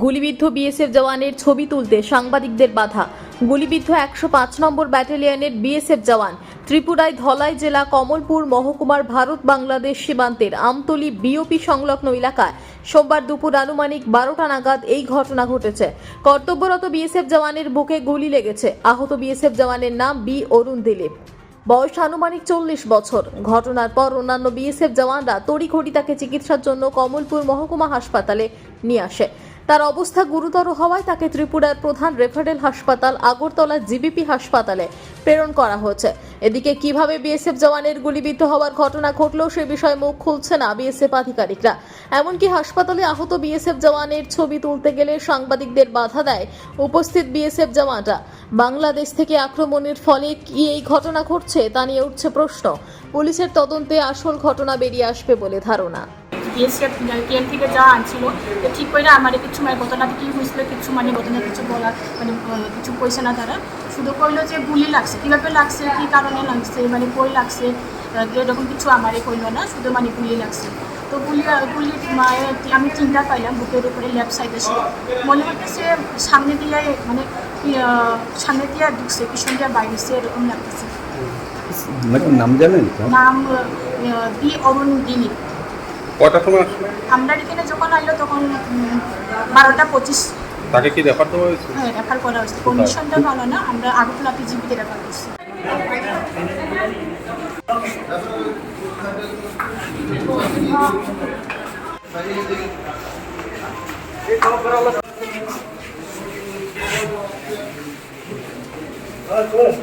গুলিবিদ্ধ বিএসএফ জওয়ানের ছবি তুলতে সাংবাদিকদের বাধা। গুলিবিদ্ধ একশো পাঁচ নম্বর ব্যাটালিয়নের বিএসএফ জওয়ান, ত্রিপুরায় ধলাই জেলা কমলপুর মহকুমার ভারত বাংলাদেশ সীমান্তের আমতলি বিওপি সংলগ্ন এলাকায় সোমবার দুপুর আনুমানিক বারোটা নাগাদ এই ঘটনা ঘটেছে। কর্তব্যরত বিএসএফ জওয়ানের বুকে গুলি লেগেছে। আহত বিএসএফ জওয়ানের নাম বি অরুণ দিলীপ। বয়স আনুমানিক চল্লিশ বছর। ঘটনার পর অন্যান্য বিএসএফ জওয়ানরা তড়িঘড়ি তাকে চিকিৎসার জন্য কমলপুর মহকুমা হাসপাতালে নিয়ে আসে। তার অবস্থা গুরুতর হওয়ায় তাকে ত্রিপুরার প্রধান রেফারেল হাসপাতাল, আগরতলা জিবিপি হাসপাতালে প্রেরণ করা হয়েছে। এদিকে কীভাবে বিএসএফ জওয়ানের গুলিবিদ্ধ হওয়ার ঘটনা ঘটলেও সে বিষয়ে মুখ খুলছে না বিএসএফ আধিকারিকরা। এমনকি হাসপাতালে আহত বিএসএফ জওয়ানের ছবি তুলতে গেলে সাংবাদিকদের বাধা দেয় উপস্থিত বিএসএফ জওয়ানরা। বাংলাদেশ থেকে আক্রমণের ফলে কি এই ঘটনা ঘটছে তা নিয়ে উঠছে প্রশ্ন। পুলিশের তদন্তে আসল ঘটনা বেরিয়ে আসবে বলে ধারণা। বিএসএফ টিএম থেকে যা আনছিল তো ঠিক করে আমার কিছু মানে ঘটনাটা কি হয়েছিল কিছু মানে ঘটনা কিছু বলার মানে কিছু কইছে না তারা। শুধু কইলো যে গুলি লাগছে। কীভাবে লাগছে কী কারণে লাগছে মানে কই লাগছে এরকম কিছু আমারে কইলো না শুধু মানে গুলি লাগছে। তো গুলি গুলি আমি চিন্তা পাইলাম বুকের উপরে লেফট সাইডে ছিল। মনে হইতেছে সামনে দিয়ে মানে সামনে দিয়ে ঢুকছে পিছন দিয়ে বাইরেছে এরকম লাগতেছে। নাম জানেন নাম বি অরুণ দিলীপ। কটার সময় আসলো? আমরা এখানে যখন আইলো তখন বারোটা পঁচিশ। তাকে কি রেফার দেওয়া হয়েছে? হ্যাঁ রেফার করা হয়েছে। কন্ডিশনটা ভালো না আমরা আগরতলা পিজিবিতে রেফার করছি। ঠিক আছে